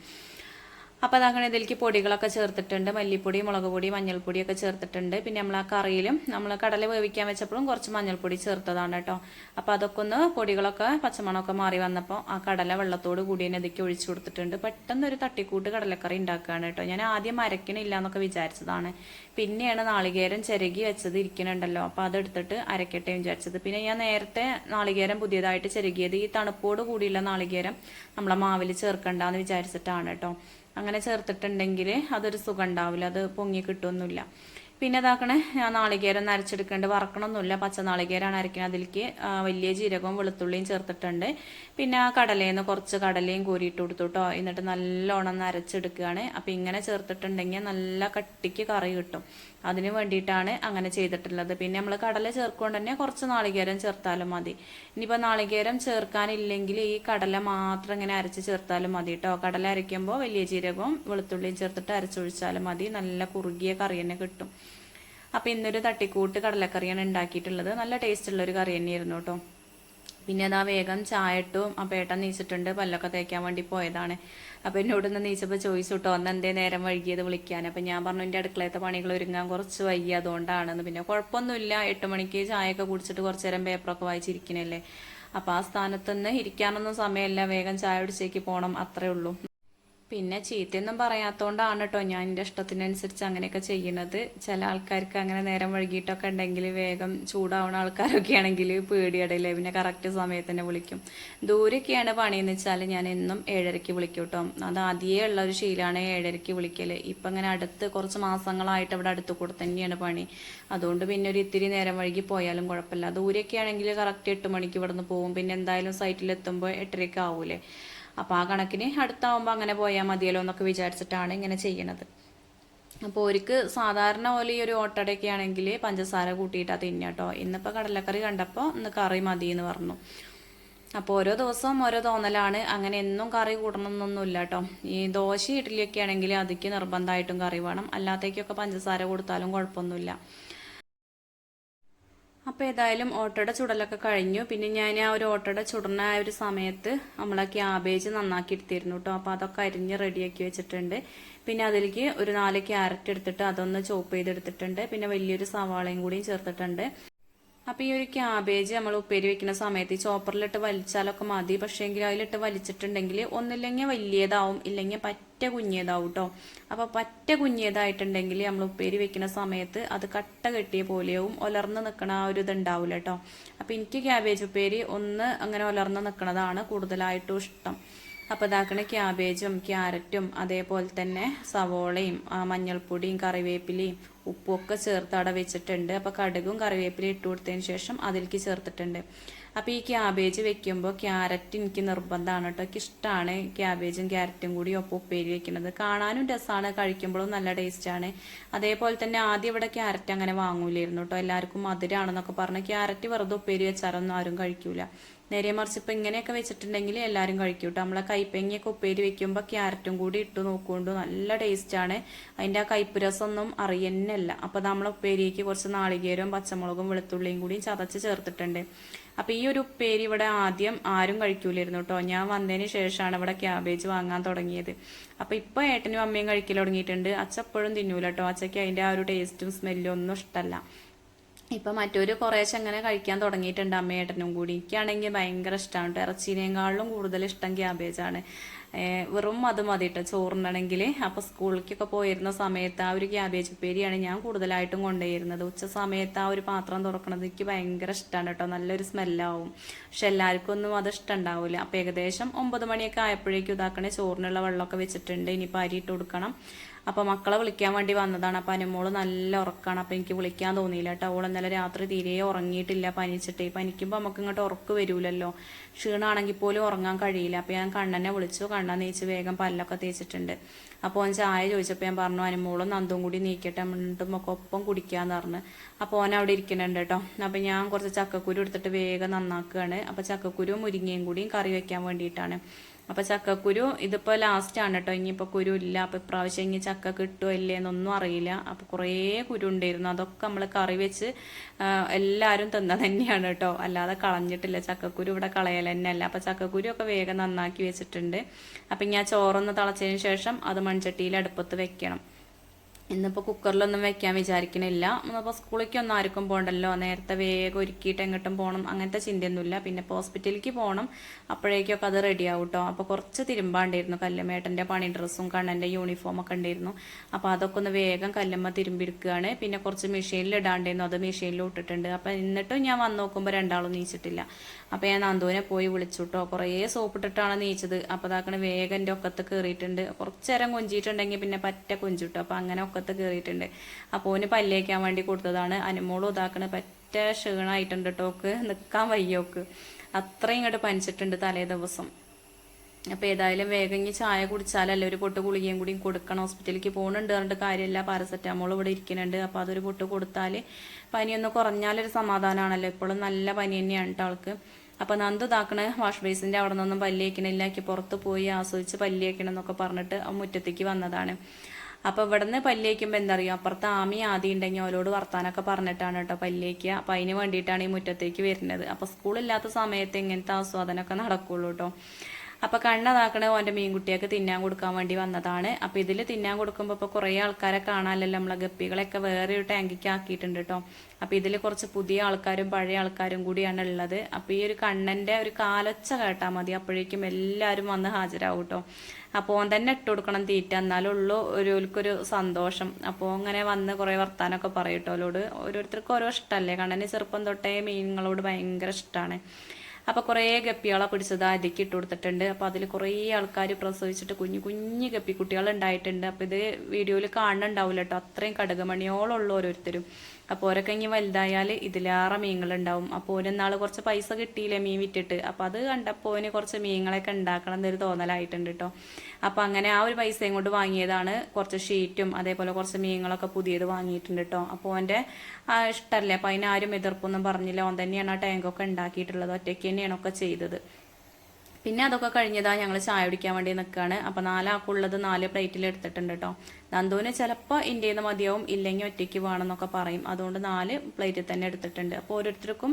അപ്പോൾ അതങ്ങനെ ഇതിലേക്ക് പൊടികളൊക്കെ ചേർത്തിട്ടുണ്ട്. മല്ലിപ്പൊടി മുളക് പൊടി മഞ്ഞൾപ്പൊടിയൊക്കെ ചേർത്തിട്ടുണ്ട്. പിന്നെ നമ്മൾ ആ കറിയിലും നമ്മൾ കടല വേവിക്കാൻ വെച്ചപ്പോഴും കുറച്ച് മഞ്ഞൾപ്പൊടി ചേർത്തതാണ് കേട്ടോ. അപ്പോൾ അതൊക്കെ ഒന്ന് പൊടികളൊക്കെ പച്ചമണമൊക്കെ മാറി വന്നപ്പോൾ ആ കടല വെള്ളത്തോട് കൂടി തന്നെ ഇതൊക്കെ ഒഴിച്ചു കൊടുത്തിട്ടുണ്ട്. പെട്ടെന്ന് ഒരു തട്ടിക്കൂട്ട് കടലക്കറി ഉണ്ടാക്കുകയാണ് കേട്ടോ. ഞാൻ ആദ്യം അരക്കണില്ല എന്നൊക്കെ വിചാരിച്ചതാണ്. പിന്നെയാണ് നാളികേരം ചിരകി വെച്ചത് ഇരിക്കണുണ്ടല്ലോ. അപ്പോൾ അതെടുത്തിട്ട് അരക്കട്ടെ വിചാരിച്ചത്. പിന്നെ ഞാൻ നേരത്തെ നാളികേരം പുതിയതായിട്ട് ചിരകിയത് ഈ തണുപ്പോട് കൂടിയുള്ള നാളികേരം നമ്മളെ മാവിൽ ചേർക്കണ്ടെന്ന് വിചാരിച്ചിട്ടാണ് കേട്ടോ. അങ്ങനെ ചേർത്തിട്ടുണ്ടെങ്കിൽ അതൊരു സുഖം ഉണ്ടാവില്ല അത് പൊങ്ങി കിട്ടുമൊന്നുമില്ല പിന്നെ ഇതാക്കണേ നാളികേരം ഒന്ന് അരച്ചെടുക്കേണ്ട വറക്കണമൊന്നുമില്ല പച്ച നാളികേരമാണ് അരക്കുന്നത് അതിലേക്ക്. വലിയ ജീരകവും വെളുത്തുള്ളിയും ചേർത്തിട്ടുണ്ട്. പിന്നെ ആ കടലയിൽ നിന്ന് കുറച്ച് കടലയും കോരിയിട്ട് കൊടുത്തു കേട്ടോ. എന്നിട്ട് നല്ലോണം ഒന്ന് അരച്ചെടുക്കുകയാണ് അപ്പം ഇങ്ങനെ ചേർത്തിട്ടുണ്ടെങ്കിൽ നല്ല കട്ടിക്ക് കറി കിട്ടും. അതിന് വേണ്ടിയിട്ടാണ് അങ്ങനെ ചെയ്തിട്ടുള്ളത്. പിന്നെ നമ്മൾ കടല ചേർക്കൊണ്ട് തന്നെ കുറച്ച് നാളികേരം ചേർത്താലും മതി. ഇനിയിപ്പോൾ നാളികേരം ചേർക്കാനില്ലെങ്കിൽ ഈ കടല മാത്രം ഇങ്ങനെ അരച്ച് ചേർത്താലും മതി കേട്ടോ കടല അരയ്ക്കുമ്പോൾ വലിയ ജീരകവും വെളുത്തുള്ളിയും ചേർത്തിട്ട് അരച്ചൊഴിച്ചാലും മതി. നല്ല കുറുകിയ കറി തന്നെ കിട്ടും. അപ്പോൾ ഇന്നൊരു തട്ടിക്കൂട്ട് കടലക്കറിയാണ് ഉണ്ടാക്കിയിട്ടുള്ളത്. നല്ല ടേസ്റ്റ് ഉള്ള ഒരു കറി തന്നെയായിരുന്നു കേട്ടോ പിന്നെ അതാ വേഗം ചായ ആ ഏട്ടൻ നീച്ചിട്ടുണ്ട് പല്ലൊക്കെ തേക്കാൻ വേണ്ടി പോയതാണ്. അപ്പം എന്നോട് ഒന്ന് നീച്ചപ്പോൾ ചോദിച്ചു കേട്ടോ അന്ന് എന്തേ നേരം വൈകിയത് വിളിക്കാൻ? അപ്പം ഞാൻ പറഞ്ഞു എന്റെ അടുക്കളത്തെ പണികൾ ഒരുങ്ങാൻ കുറച്ച് വൈകി അതുകൊണ്ടാണെന്ന്. പിന്നെ കുഴപ്പമൊന്നുമില്ല എട്ട് മണിക്ക് ചായയൊക്കെ കുടിച്ചിട്ട് കുറച്ച് നേരം പേപ്പറൊക്കെ വായിച്ചിരിക്കണല്ലേ. അപ്പൊ ആ സ്ഥാനത്ത് നിന്ന് ഇരിക്കാനൊന്നും സമയമില്ല വേഗം ചായ കുടിച്ചേക്ക് പോകണം അത്രേ ഉള്ളൂ. പിന്നെ ചീത്തയൊന്നും പറയാത്തോണ്ടാണ് കേട്ടോ ഞാൻ എന്റെ ഇഷ്ടത്തിനനുസരിച്ച് അങ്ങനെയൊക്കെ ചെയ്യുന്നത് ചില ആൾക്കാർക്ക് അങ്ങനെ നേരം വൈകിട്ടൊക്കെ ഉണ്ടെങ്കിൽ വേഗം ചൂടാവുന്ന ആൾക്കാരൊക്കെ ആണെങ്കിൽ പേടിയടയില്ലേ പിന്നെ കറക്റ്റ് സമയത്ത് തന്നെ വിളിക്കും. ദൂരെയൊക്കെയാണ് പണിയെന്ന് വെച്ചാൽ ഞാൻ എന്നും ഏഴരയ്ക്ക് വിളിക്കും കേട്ടോ അത് ആദ്യമേ ഉള്ള ഒരു ശീലമാണ് ഏഴരയ്ക്ക് വിളിക്കൽ ഇപ്പം അങ്ങനെ അടുത്ത് കുറച്ച് മാസങ്ങളായിട്ട് അവിടെ അടുത്ത് കൂടെ തന്നെയാണ് പണി. അതുകൊണ്ട് പിന്നെ ഒരു ഇത്തിരി നേരം വൈകി പോയാലും കുഴപ്പമില്ല. ദൂരെയൊക്കെ ആണെങ്കിൽ കറക്റ്റ് എട്ട് മണിക്ക് ഇവിടെ നിന്ന് പോകും. പിന്നെ എന്തായാലും സൈറ്റിൽ എത്തുമ്പോൾ എട്ടരയ്ക്ക് ആവൂലേ. അപ്പോൾ ആ കണക്കിന് അടുത്താവുമ്പോൾ അങ്ങനെ പോയാൽ മതിയല്ലോ എന്നൊക്കെ വിചാരിച്ചിട്ടാണ് ഇങ്ങനെ ചെയ്യണത്. അപ്പോൾ ഒരുക്ക് സാധാരണ പോലെ ഈ ഒരു ഓട്ടടയൊക്കെ ആണെങ്കിൽ പഞ്ചസാര കൂട്ടിയിട്ടാണ് തിന്നുക കേട്ടോ ഇന്നിപ്പോൾ കടലക്കറി കണ്ടപ്പോൾ ഇന്ന് കറി മതി എന്ന് പറഞ്ഞു. അപ്പോൾ ഓരോ ദിവസവും ഓരോ തോന്നലാണ്. അങ്ങനെ എന്നും കറി കൂടണമെന്നൊന്നുമില്ല കേട്ടോ ഈ ദോശ ഇഡ്ഡലിയൊക്കെ ആണെങ്കിൽ അതിക്ക് നിർബന്ധമായിട്ടും കറി വേണം. അല്ലാത്തേക്കൊക്കെ പഞ്ചസാര കൊടുത്താലും കുഴപ്പമൊന്നുമില്ല. അപ്പോൾ ഏതായാലും ഓട്ടോയുടെ ചുടലൊക്കെ കഴിഞ്ഞു. പിന്നെ ഞാൻ ആ ഒരു ഓട്ടോയുടെ ചുടണ ആ ഒരു സമയത്ത് നമ്മളെ ക്യാബേജ് നന്നാക്കി എടുത്തിരുന്നു കേട്ടോ അപ്പോൾ അതൊക്കെ അരിഞ്ഞ് റെഡിയാക്കി വെച്ചിട്ടുണ്ട്. പിന്നെ അതിലേക്ക് ഒരു നാല് ക്യാരറ്റ് എടുത്തിട്ട് അതൊന്ന് ചോപ്പ് ചെയ്തെടുത്തിട്ടുണ്ട്. പിന്നെ വലിയൊരു സവാളയും കൂടിയും ചേർത്തിട്ടുണ്ട്. അപ്പോൾ ഈ ഒരു ക്യാബേജ് നമ്മൾ ഉപ്പേരി വെക്കുന്ന സമയത്ത് ഈ ചോപ്പറിലിട്ട് വലിച്ചാലൊക്കെ മതി. പക്ഷേ എങ്കിൽ അതിലിട്ട് വലിച്ചിട്ടുണ്ടെങ്കിൽ ഒന്നില്ലെങ്കിൽ വലിയതാവും ഇല്ലെങ്കിൽ പറ്റ കുഞ്ഞിയതാവും കേട്ടോ അപ്പോൾ പറ്റ കുഞ്ഞിയതായിട്ടുണ്ടെങ്കിൽ നമ്മൾ ഉപ്പേരി വെക്കുന്ന സമയത്ത് അത് കട്ട കെട്ടിയ പോലെയാവും ഒലർന്ന് നിൽക്കണ ആ ഒരു ഇതുണ്ടാവില്ല കേട്ടോ അപ്പോൾ എനിക്ക് ക്യാബേജ് ഉപ്പേരി ഒന്ന് അങ്ങനെ ഒലർന്ന് നിൽക്കണതാണ് കൂടുതലായിട്ടും ഇഷ്ടം. അപ്പോൾ ഇതാക്കണ ക്യാബേജും ക്യാരറ്റും അതേപോലെ തന്നെ സവോളയും മഞ്ഞൾപ്പൊടിയും കറിവേപ്പിലയും ഉപ്പും ഒക്കെ ചേർത്ത് അവിടെ വെച്ചിട്ടുണ്ട്. അപ്പോൾ കടുകും കറിവേപ്പിലയും ഇട്ട് കൊടുത്തതിന് ശേഷം അതിലേക്ക് ചേർത്തിട്ടുണ്ട്. അപ്പോൾ ഈ ക്യാബേജ് വെക്കുമ്പോൾ ക്യാരറ്റ് എനിക്ക് നിർബന്ധമാണ് കേട്ടോ എനിക്ക് ഇഷ്ടമാണ് ക്യാബേജും ക്യാരറ്റും കൂടി ഒപ്പം ഉപ്പേരി വെക്കുന്നത്. കാണാനും രസമാണ് കഴിക്കുമ്പോഴും നല്ല ടേസ്റ്റാണ് അതേപോലെ തന്നെ ആദ്യം ഇവിടെ ക്യാരറ്റ് അങ്ങനെ വാങ്ങൂലായിരുന്നു കേട്ടോ എല്ലാവർക്കും മധുരമാണെന്നൊക്കെ പറഞ്ഞ് ക്യാരറ്റ് വെറുതെ ഉപ്പേരി വെച്ചാലൊന്നും ആരും കഴിക്കൂല. നേരെ മറിച്ച് ഇപ്പം ഇങ്ങനെയൊക്കെ വെച്ചിട്ടുണ്ടെങ്കിൽ എല്ലാവരും കഴിക്കും കേട്ടോ നമ്മളെ കൈപ്പങ്ങിയൊക്കെ ഉപ്പേരി വെക്കുമ്പോൾ ക്യാരറ്റും കൂടി ഇട്ട് നോക്കുകൊണ്ട് നല്ല ടേസ്റ്റാണ് അതിന്റെ ആ കയ്പ്പ് രസമൊന്നും അറിയുന്നല്ല. അപ്പോൾ നമ്മൾ ഉപ്പേരിക്ക് കുറച്ച് നാളികേരവും പച്ചമുളകും വെളുത്തുള്ളിയും കൂടി ചതച്ച് ചേർത്തിട്ടുണ്ട്. അപ്പോൾ ഈ ഒരു ഉപ്പേരി ഇവിടെ ആദ്യം ആരും കഴിക്കൂലായിരുന്നു കേട്ടോ. ഞാൻ വന്നതിന് ശേഷമാണ് ഇവിടെ ക്യാബേജ് വാങ്ങാൻ തുടങ്ങിയത്. അപ്പോൾ ഇപ്പോൾ ഏട്ടനും അമ്മയും കഴിക്കൽ തുടങ്ങിയിട്ടുണ്ട്. അച്ഛപ്പോഴും തിന്നൂല കേട്ടോ. അച്ഛയ്ക്ക് അതിന്റെ ആ ഒരു ടേസ്റ്റും സ്മെല്ലും ഒന്നും ഇഷ്ടമല്ല ഇപ്പം മറ്റൊരു കുറേശ്ശെ അങ്ങനെ കഴിക്കാൻ തുടങ്ങിയിട്ടുണ്ട് അമ്മയേട്ടനും കൂടി. എനിക്കാണെങ്കിൽ ഭയങ്കര ഇഷ്ടമാണ് കേട്ടോ. ഇറച്ചീനേക്കാളിലും കൂടുതൽ ഇഷ്ടം ക്യാബേജാണ് വെറും അത് മതി കേട്ടോ. ചോറിനാണെങ്കിൽ. അപ്പോൾ സ്കൂളിലേക്കൊക്കെ പോയിരുന്ന സമയത്ത് ആ ഒരു ക്യാബേജ് ഉപ്പേരിയാണ് ഞാൻ കൂടുതലായിട്ടും കൊണ്ടുപോയിരുന്നത്. ഉച്ച സമയത്ത് ആ ഒരു പാത്രം തുറക്കണത് എനിക്ക് ഭയങ്കര ഇഷ്ടമാണ് കേട്ടോ. നല്ലൊരു സ്മെല്ലാവും. പക്ഷെ എല്ലാവർക്കും ഒന്നും അത് ഇഷ്ടം ഉണ്ടാവില്ല അപ്പോൾ ഏകദേശം ഒമ്പത് മണിയൊക്കെ ആയപ്പോഴേക്കും ഇതാക്കണേ ചോറിനുള്ള വെള്ളമൊക്കെ വെച്ചിട്ടുണ്ട്. ഇനിയിപ്പോൾ ഇട്ട് കൊടുക്കണം. അപ്പോൾ മക്കളെ വിളിക്കാൻ വേണ്ടി വന്നതാണ്. അപ്പോൾ അനുമോൾ നല്ല ഉറക്കാണ്. അപ്പോൾ എനിക്ക് വിളിക്കാൻ തോന്നിയില്ല കേട്ടോ. അവൾ ഇന്നലെ രാത്രി തീരെ ഉറങ്ങിയിട്ടില്ല പനിച്ചിട്ട്. പനിക്കുമ്പോൾ നമുക്ക് ഇങ്ങോട്ട് ഉറക്ക് വരൂലല്ലോ. ക്ഷീണാണെങ്കിൽ പോലും ഉറങ്ങാൻ കഴിയില്ല. അപ്പോൾ ഞാൻ കണ്ണനെ വിളിച്ചു. കണ്ണൻ നീച്ച് വേഗം പല്ലൊക്കെ തേച്ചിട്ടുണ്ട്. അപ്പോൾ ഓൻ ചായ ചോദിച്ചപ്പോൾ ഞാൻ പറഞ്ഞു അനുമോളും നന്ദും കൂടി നീക്കട്ടെ. മിണ്ടും ഒക്കെ ഒപ്പം കുടിക്കാന്ന് പറഞ്ഞു. അപ്പോൾ ഓൻ അവിടെ ഇരിക്കുന്നുണ്ട് കേട്ടോ. അപ്പോൾ ഞാൻ കുറച്ച് ചക്കക്കുരു എടുത്തിട്ട് വേഗം നന്നാക്കുകയാണ്. അപ്പോൾ ചക്കക്കുരു മുരിങ്ങയും കൂടിയും കറി വെക്കാൻ വേണ്ടിയിട്ടാണ്. അപ്പോൾ ചക്കക്കുരു ലാസ്റ്റ് ആണ് കേട്ടോ ഇനിയിപ്പോൾ കുരു ഇല്ല. അപ്പോൾ ഇപ്രാവശ്യം ഇനി ചക്ക കിട്ടുമോ ഇല്ലേ എന്നൊന്നും അറിയില്ല. അപ്പോൾ കുറേ കുരു ഉണ്ടായിരുന്നു. അതൊക്കെ നമ്മൾ കറി വെച്ച് എല്ലാവരും തിന്ന തന്നെയാണ് കേട്ടോ അല്ലാതെ കളഞ്ഞിട്ടില്ല. ചക്കക്കുരു ഇവിടെ കളയൽ തന്നെയല്ല. അപ്പോൾ ചക്കക്കുരു ഒക്കെ വേഗം നന്നാക്കി വെച്ചിട്ടുണ്ട്. അപ്പം ഞാൻ ചോറൊന്ന് തിളച്ചതിന് ശേഷം അത് മൺചട്ടിയിൽ അടുപ്പത്ത് വെക്കണം. ഇന്നിപ്പോൾ കുക്കറിലൊന്നും വെക്കാൻ വിചാരിക്കണില്ല. അപ്പോൾ സ്കൂളിലേക്കൊന്നും ആർക്കും പോകണ്ടല്ലോ നേരത്തെ വേഗം ഒരുക്കിയിട്ട് എങ്ങോട്ടും പോകണം അങ്ങനത്തെ ചിന്തയൊന്നുമില്ല. പിന്നെ ഇപ്പോൾ ഹോസ്പിറ്റലിലേക്ക് പോകണം അപ്പോഴേക്കൊക്കെ അത് റെഡി ആവും കേട്ടോ അപ്പോൾ കുറച്ച് തിരുമ്പാണ്ടായിരുന്നു. കല്ലമ്മേട്ടന്റെ പണി ഡ്രസ്സും കണ്ണന്റെ യൂണിഫോം ഒക്കെ ഉണ്ടായിരുന്നു. അപ്പോൾ അതൊക്കെ ഒന്ന് വേഗം കല്ലമ്മ തിരുമ്പിരിക്കുകയാണ് പിന്നെ കുറച്ച് മെഷീനിൽ ഇടാണ്ടായിരുന്നു. അത് മെഷീനിൽ ഇട്ടിട്ടുണ്ട്. അപ്പോൾ എന്നിട്ടും ഞാൻ വന്ന് നോക്കുമ്പോൾ രണ്ടാളും നീച്ചിട്ടില്ല. അപ്പോൾ ഞാൻ നന്ദുവിനെ പോയി വിളിച്ചു കേട്ടോ കുറേ സോപ്പ് ഇട്ടിട്ടാണ് നീച്ചത് അപ്പോൾ അതാക്കണ വേഗം എന്റെ ഒക്കത്ത് കയറിയിട്ടുണ്ട്. കുറച്ച് നേരം കൊഞ്ചിയിട്ടുണ്ടെങ്കിൽ പിന്നെ പറ്റ കൊഞ്ചു കേട്ടോ അപ്പോൾ അങ്ങനെ ഒക്കത്ത് കയറിയിട്ടുണ്ട്. അപ്പോൾ ഓന് പല്ലേക്കാൻ വേണ്ടി കൊടുത്തതാണ്. അനുമോളും ഇതാക്കണ പറ്റ ക്ഷീണമായിട്ടുണ്ട് കേട്ടോക്ക് നിൽക്കാൻ വയ്യോക്ക് അത്രയും ഇങ്ങോട്ട് പനിച്ചിട്ടുണ്ട് തലേ ദിവസം. അപ്പോൾ ഏതായാലും വേഗം ഈ ചായ കുടിച്ചാലല്ലേ ഒരു പൊട്ട് ഗുളികയും കൂടി കൊടുക്കണം. ഹോസ്പിറ്റലിലേക്ക് പോകുന്നുണ്ട് പറഞ്ഞിട്ട് കാര്യമില്ല. പാരസെറ്റാമോൾ ഇവിടെ ഇരിക്കുന്നുണ്ട്. അപ്പോൾ അതൊരു പൊട്ട് കൊടുത്താൽ പനിയൊന്ന് കുറഞ്ഞാലൊരു സമാധാനമാണല്ലോ ഇപ്പോഴും നല്ല പനി തന്നെയാണ് കേട്ടോ ആൾക്ക്. അപ്പോൾ നന്ദു താക്കണ വാഷ് ബേസിന്റെ അവിടെ നിന്നൊന്നും പല്ലിയേക്കണില്ല പുറത്ത് പോയി ആസ്വദിച്ച് പല്ലിയേക്കണം എന്നൊക്കെ പറഞ്ഞിട്ട് മുറ്റത്തേക്ക് വന്നതാണ്. അപ്പോൾ ഇവിടുന്ന് പല്ലിയേക്കുമ്പോൾ എന്താ പറയുക അപ്പുറത്ത് ആമി ആദ്യം ഉണ്ടെങ്കിൽ അവരോട് വർത്താനൊക്കെ പറഞ്ഞിട്ടാണ് കേട്ടോ പല്ലിയേക്കുക. അപ്പം അതിന് വേണ്ടിയിട്ടാണ് ഈ മുറ്റത്തേക്ക് വരുന്നത്. അപ്പോൾ സ്കൂളില്ലാത്ത സമയത്ത് ഇങ്ങനത്തെ ആസ്വാദനമൊക്കെ നടക്കുള്ളൂ കേട്ടോ അപ്പോൾ കണ്ണതാക്കണ ഓന്റെ മീൻകുട്ടിയൊക്കെ തിന്നാൻ കൊടുക്കാൻ വേണ്ടി വന്നതാണ്. അപ്പോൾ ഇതിൽ തിന്നാൻ കൊടുക്കുമ്പോൾ ഇപ്പോൾ കുറേ ആൾക്കാരെ കാണാനല്ലോ നമ്മളെ ഗപ്പികളൊക്കെ വേറെ ഒരു ടാങ്കിക്ക് ആക്കിയിട്ടുണ്ട് കേട്ടോ അപ്പോൾ ഇതിൽ കുറച്ച് പുതിയ ആൾക്കാരും പഴയ ആൾക്കാരും കൂടിയാണ് ഉള്ളത്. അപ്പോൾ ഈ ഒരു കണ്ണന്റെ ഒരു കാലൊച്ച കേട്ടാൽ മതി. അപ്പോഴേക്കും എല്ലാവരും വന്ന് ഹാജരാകും കേട്ടോ അപ്പോൾ ഓൻ തന്നെ ഇട്ട് കൊടുക്കണം തീറ്റ. എന്നാലുള്ളൂ ഒരുവർക്കൊരു സന്തോഷം. അപ്പോൾ അങ്ങനെ വന്ന് കുറേ വർത്താനൊക്കെ പറയും അവരോട് ഓരോരുത്തർക്കും ഓരോ ഇഷ്ടമല്ലേ കണ്ണന് ചെറുപ്പം തൊട്ടേ മീനുകളോട് ഭയങ്കര ഇഷ്ടമാണ് അപ്പോൾ കുറേ ഗപ്പികളെ പിടിച്ചത് അതിലേക്ക് ഇട്ട് കൊടുത്തിട്ടുണ്ട്. അപ്പോൾ അതിൽ കുറേ ആൾക്കാർ പ്രസവിച്ചിട്ട് കുഞ്ഞു കുഞ്ഞു ഗപ്പി കുട്ടികൾ ഉണ്ടായിട്ടുണ്ട് അപ്പോൾ ഇത് വീഡിയോയിൽ കാണുന്നുണ്ടാവില്ല കേട്ടോ അത്രയും കടകമണിയോളുള്ള ഓരോരുത്തരും. അപ്പോൾ ഓരൊക്കെ ഇനി വലുതായാൽ ഇതിലേറെ മീനുകളുണ്ടാവും അപ്പോൾ ഓനെന്നാൾ കുറച്ച് പൈസ കിട്ടിയില്ലേ മീൻ വിറ്റിട്ട്? അപ്പോൾ അത് കണ്ടപ്പോൾ ഓന് കുറച്ച് മീനുകളൊക്കെ ഉണ്ടാക്കണം എന്നൊരു തോന്നലായിട്ടുണ്ട് കേട്ടോ അപ്പോൾ അങ്ങനെ ആ ഒരു പൈസയും കൊണ്ട് വാങ്ങിയതാണ് കുറച്ച് ഷീറ്റും അതേപോലെ കുറച്ച് മീനുകളൊക്കെ പുതിയത് വാങ്ങിയിട്ടുണ്ട് കേട്ടോ അപ്പോൾ ഓന്റെ ഇഷ്ടമല്ലേ അപ്പോൾ അതിനാരും എതിർപ്പൊന്നും പറഞ്ഞില്ല. ഓൻ തന്നെയാണ് ആ ടാങ്കൊക്കെ ഉണ്ടാക്കിയിട്ടുള്ളത്. ഒറ്റയ്ക്ക് തന്നെയാണ് ഒക്കെ ചെയ്തത്. പിന്നെ അതൊക്കെ കഴിഞ്ഞതാ ഞങ്ങൾ ചായ കുടിക്കാൻ വേണ്ടി നിൽക്കുകയാണ് അപ്പോൾ നാലാക്കുള്ളത് നാല് പ്ലേറ്റിൽ എടുത്തിട്ടുണ്ട് കേട്ടോ നന്ദുവിന് ചിലപ്പോൾ ഇന്ത്യയിൽ നിന്ന് മതിയാവും ഇല്ലെങ്കിൽ ഒറ്റയ്ക്ക് വേണമെന്നൊക്കെ പറയും. അതുകൊണ്ട് നാല് പ്ലേറ്റിൽ തന്നെ എടുത്തിട്ടുണ്ട്. അപ്പോൾ ഓരോരുത്തർക്കും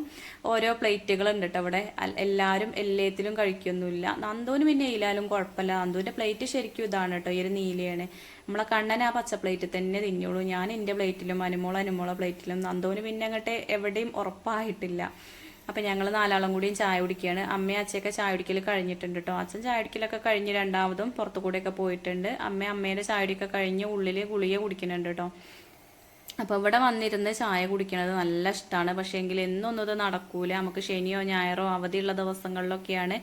ഓരോ പ്ലേറ്റുകൾ ഉണ്ട് കേട്ടോ അവിടെ എല്ലാവരും എല്ലാത്തിലും കഴിക്കൊന്നുമില്ല. നന്ദുവിന് പിന്നെ ഇല്ലാലും കുഴപ്പമില്ല നന്ദുവിന്റെ പ്ലേറ്റ് ശരിക്കും ഇതാണ് കേട്ടോ ഈ ഒരു നീലയാണ്. നമ്മളെ കണ്ണൻ ആ പച്ച പ്ലേറ്റിൽ തന്നെ തിന്നുള്ളൂ. ഞാൻ എന്റെ പ്ലേറ്റിലും അനുമോള അനുമോള പ്ലേറ്റിലും. നന്ദുവിന് പിന്നെ അങ്ങോട്ട് എവിടെയും ഉറപ്പായിട്ടില്ല. അപ്പം ഞങ്ങൾ നാലാളും കൂടിയും ചായ കുടിക്കുകയാണ് അമ്മയും അച്ഛയൊക്കെ ചായ കുടിക്കൽ കഴിഞ്ഞിട്ടുണ്ട് കേട്ടോ അച്ഛൻ ചായ കുടിക്കലൊക്കെ കഴിഞ്ഞ് രണ്ടാമതും പുറത്തു കൂടെയൊക്കെ പോയിട്ടുണ്ട്. അമ്മ അമ്മേന്റെ ചായ കുടിയൊക്കെ കഴിഞ്ഞ് ഉള്ളിൽ ഗുളിക കുടിക്കുന്നുണ്ട് കേട്ടോ അപ്പോൾ ഇവിടെ വന്നിരുന്ന് ചായ കുടിക്കണത് നല്ല ഇഷ്ടമാണ് പക്ഷേ എങ്കിൽ എന്നൊന്നും ഇത് നടക്കൂല. നമുക്ക് ശനിയോ ഞായറോ അവധിയുള്ള ദിവസങ്ങളിലൊക്കെയാണ്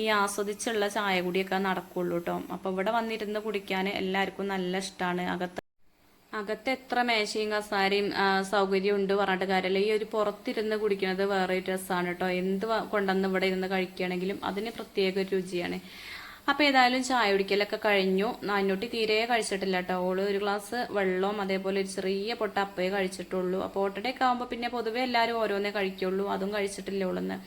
ഈ ആസ്വദിച്ചുള്ള ചായ കുടിയൊക്കെ നടക്കുള്ളൂ കേട്ടോ അപ്പോൾ ഇവിടെ വന്നിരുന്ന് കുടിക്കാൻ എല്ലാവർക്കും നല്ല ഇഷ്ടമാണ് അകത്ത് അകത്ത് എത്ര മേശയും കസാരയും സൗകര്യം ഉണ്ട് പറഞ്ഞിട്ട് കാര്യമല്ല. ഈ ഒരു പുറത്തിരുന്ന് കുടിക്കുന്നത് വേറെ രസമാണ് കേട്ടോ എന്ത് കൊണ്ടുവന്ന് ഇവിടെ ഇരുന്ന് കഴിക്കുകയാണെങ്കിലും അതിന് പ്രത്യേക ഒരു രുചിയാണ്. അപ്പൊ ഏതായാലും ചായ കുടിക്കലൊക്കെ കഴിഞ്ഞു. നാനൂറ്റി തീരെ കഴിച്ചിട്ടില്ല കേട്ടോ ഓൾ ഒരു ഗ്ലാസ് വെള്ളവും അതേപോലെ ഒരു ചെറിയ പൊട്ട അപ്പേ കഴിച്ചിട്ടുള്ളൂ. അപ്പോൾ ഓട്ടടയൊക്കെ ആകുമ്പോൾ പിന്നെ പൊതുവെ എല്ലാവരും ഓരോന്നേ കഴിക്കുള്ളൂ. അതും കഴിച്ചിട്ടില്ല ഓളെന്ന്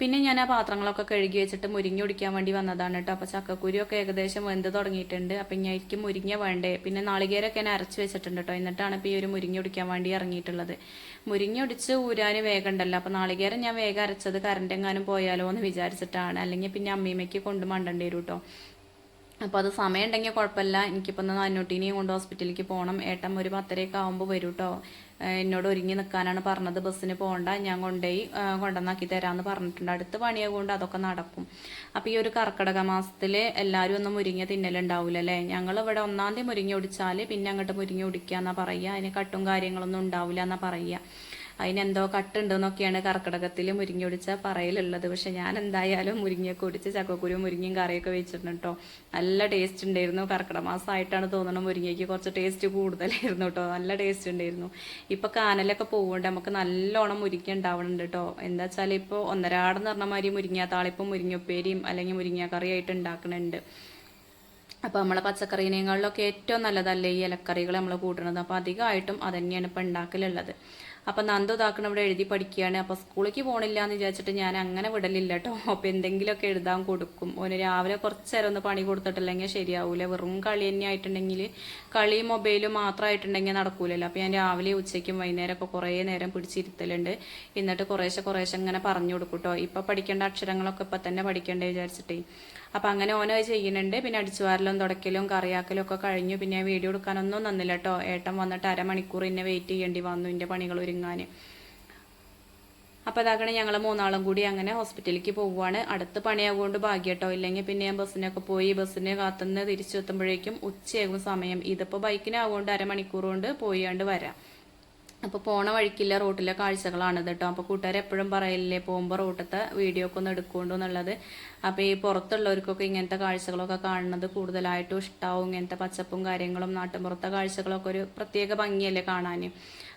പിന്നെ ഞാൻ ആ പാത്രങ്ങളൊക്കെ കഴുകി വെച്ചിട്ട് മുരിങ്ങി ഒടിക്കാൻ വേണ്ടി വന്നതാണ് കേട്ടോ. അപ്പോൾ ചക്കക്കുരിയൊക്കെ ഏകദേശം വെന്ത് തുടങ്ങിയിട്ടുണ്ട്. അപ്പം എനിക്ക് മുരിങ്ങ വേണ്ടേ? പിന്നെ നാളികേരൊക്കെ ഞാൻ അരച്ച് വെച്ചിട്ടുണ്ട് കേട്ടോ. എന്നിട്ടാണ് ഇപ്പോൾ ഈ ഒരു മുരിങ്ങ ഒടിക്കാൻ വേണ്ടി ഇറങ്ങിയിട്ടുള്ളത്. മുരിങ്ങ ഒടിച്ച് ഊരാൻ വേഗണ്ടല്ലോ അപ്പൊ നാളികേരം ഞാൻ വേഗം അരച്ചത് കറണ്ട് എങ്ങാനും പോയാലോ എന്ന് വിചാരിച്ചിട്ടാണ്. അല്ലെങ്കിൽ പിന്നെ അമ്മീമ്മയ്ക്ക് കൊണ്ട് മണ്ടേണ്ടി വരും കേട്ടോ. അപ്പോൾ അത് സമയം ഉണ്ടെങ്കിൽ കുഴപ്പമില്ല എനിക്കിപ്പോൾ നാനൂട്ടിനെയും കൊണ്ട് ഹോസ്പിറ്റലിലേക്ക് പോകണം. ഏട്ടൻ ഒരു പത്തരയൊക്കെ ആകുമ്പോൾ വരും കേട്ടോ എന്നോട് ഒരുങ്ങി നിൽക്കാനാണ് പറഞ്ഞത്. ബസ്സിന് പോകണ്ട. ഞാൻ കൊണ്ടുപോയി കൊണ്ടുവന്നാക്കി തരാമെന്ന് പറഞ്ഞിട്ടുണ്ട്. അടുത്ത് പണിയാകൊണ്ട് അതൊക്കെ നടക്കും. അപ്പോൾ ഈ ഒരു കർക്കിടക മാസത്തിൽ എല്ലാവരും ഒന്നും മുരിങ്ങ തിന്നലുണ്ടാവില്ല അല്ലേ? ഞങ്ങൾ ഇവിടെ ഒന്നാം തീയതി മുരിങ്ങ ഒടിച്ചാൽ പിന്നെ അങ്ങോട്ട് മുരിങ്ങ ഒടിക്കുക എന്നാണ് പറയുക. അതിന് കട്ടും കാര്യങ്ങളൊന്നും ഉണ്ടാവില്ല എന്നാണ് പറയുക. അതിനെന്തോ കട്ടുണ്ടെന്നൊക്കെയാണ് കർക്കിടകത്തിൽ മുരിങ്ങ ഒടിച്ച പറയലുള്ളത്. പക്ഷെ ഞാൻ എന്തായാലും മുരിങ്ങയൊക്കെ ഒടിച്ച് ചക്കക്കുരു മുരിങ്ങയും കറിയൊക്കെ വെച്ചിട്ടുണ്ട് കേട്ടോ നല്ല ടേസ്റ്റ് ഉണ്ടായിരുന്നു. കർക്കിടക മാസമായിട്ടാണ് തോന്നുന്നത് മുരിങ്ങയ്ക്ക് കുറച്ച് ടേസ്റ്റ് കൂടുതലായിരുന്നു കേട്ടോ നല്ല ടേസ്റ്റ് ഉണ്ടായിരുന്നു. ഇപ്പൊ കാനലൊക്കെ പോകുന്നുണ്ട് നമുക്ക് നല്ലോണം മുരിങ്ങ ഉണ്ടാവണുണ്ട് കേട്ടോ എന്താ വെച്ചാൽ ഇപ്പോൾ ഒന്നരാടെന്ന് പറഞ്ഞ മാതിരി മുരിങ്ങ താളിപ്പും മുരിങ്ങപ്പേരിയും അല്ലെങ്കിൽ മുരിങ്ങ കറിയായിട്ട് ഉണ്ടാക്കുന്നുണ്ട് അപ്പോൾ നമ്മളെ പച്ചക്കറീനേക്കാളിലൊക്കെ ഏറ്റവും നല്ലതല്ലേ ഈ ഇലക്കറികൾ നമ്മൾ കൂട്ടുന്നത് അപ്പോൾ അധികമായിട്ടും അതന്നെയാണ് തന്നെയാണ് ഇപ്പം ഉണ്ടാക്കലുള്ളത്. അപ്പം നന്ദോ താക്കണ ഇവിടെ എഴുതി പഠിക്കുകയാണ്. അപ്പോൾ സ്കൂളിലേക്ക് പോകണില്ല എന്ന് വിചാരിച്ചിട്ട് ഞാൻ അങ്ങനെ വിടലില്ല കേട്ടോ അപ്പോൾ എന്തെങ്കിലുമൊക്കെ എഴുതാൻ കൊടുക്കും. ഓന് രാവിലെ കുറച്ച് നേരം ഒന്ന് പണി കൊടുത്തിട്ടില്ലെങ്കിൽ ശരിയാവൂല. വെറും കളി തന്നെ ആയിട്ടുണ്ടെങ്കിൽ കളി മൊബൈലും മാത്രമായിട്ടുണ്ടെങ്കിൽ നടക്കൂലല്ലോ. അപ്പോൾ ഞാൻ രാവിലെ ഉച്ചയ്ക്കും വൈകുന്നേരമൊക്കെ കുറേ നേരം പിടിച്ചിരുത്തലുണ്ട്. എന്നിട്ട് കുറേശ്ശെ കുറേശ്ശെ ഇങ്ങനെ പറഞ്ഞു കൊടുക്കും കേട്ടോ ഇപ്പം പഠിക്കേണ്ട അക്ഷരങ്ങളൊക്കെ ഇപ്പം തന്നെ പഠിക്കണ്ടേ വിചാരിച്ചിട്ടേ. അപ്പം അങ്ങനെ ഓനോ ചെയ്യുന്നുണ്ട്. പിന്നെ അടിച്ചുവാരലും തുടക്കലും കറിയാക്കലും ഒക്കെ കഴിഞ്ഞു. പിന്നെ വീഡിയോ എടുക്കാനൊന്നും നന്നില്ല കേട്ടോ ഏട്ടൻ വന്നിട്ട് അരമണിക്കൂർ ഇന്നെ വെയിറ്റ് ചെയ്യേണ്ടി വന്നു. എന്റെ പണികൾ ഒരുങ്ങാൻ. അപ്പോൾ അതാകണ ഞങ്ങൾ മൂന്നാളും കൂടി അങ്ങനെ ഹോസ്പിറ്റലിലേക്ക് പോവുകയാണ് അടുത്ത് പണിയാകൊണ്ട് ഭാഗ്യട്ടോ ഇല്ലെങ്കിൽ പിന്നെ ഞാൻ ബസ്സിനൊക്കെ പോയി ബസ്സിന് കാത്തുനിന്ന് തിരിച്ചെത്തുമ്പോഴേക്കും ഉച്ചയാകും സമയം. ഇതിപ്പോൾ ബൈക്കിനാവുകൊണ്ട് അരമണിക്കൂർ കൊണ്ട് പോയാണ്ട് വരാം. അപ്പോൾ പോണ വഴിക്കില്ല റോട്ടിലെ കാഴ്ചകളാണ് കേട്ടോ. അപ്പോൾ കൂട്ടുകാർ എപ്പോഴും പറയില്ലേ പോകുമ്പോൾ റോട്ടത്തെ വീഡിയോ ഒക്കെ ഒന്ന് എടുക്കുകൊണ്ടു എന്നുള്ളത്. അപ്പോൾ ഈ പുറത്തുള്ളവർക്കൊക്കെ ഇങ്ങനത്തെ കാഴ്ചകളൊക്കെ കാണുന്നത് കൂടുതലായിട്ടും ഇഷ്ടാവും. ഇങ്ങനത്തെ പച്ചപ്പും കാര്യങ്ങളും നാട്ടിൻപുറത്തെ കാഴ്ചകളൊക്കെ ഒരു പ്രത്യേക ഭംഗിയല്ലേ കാണാൻ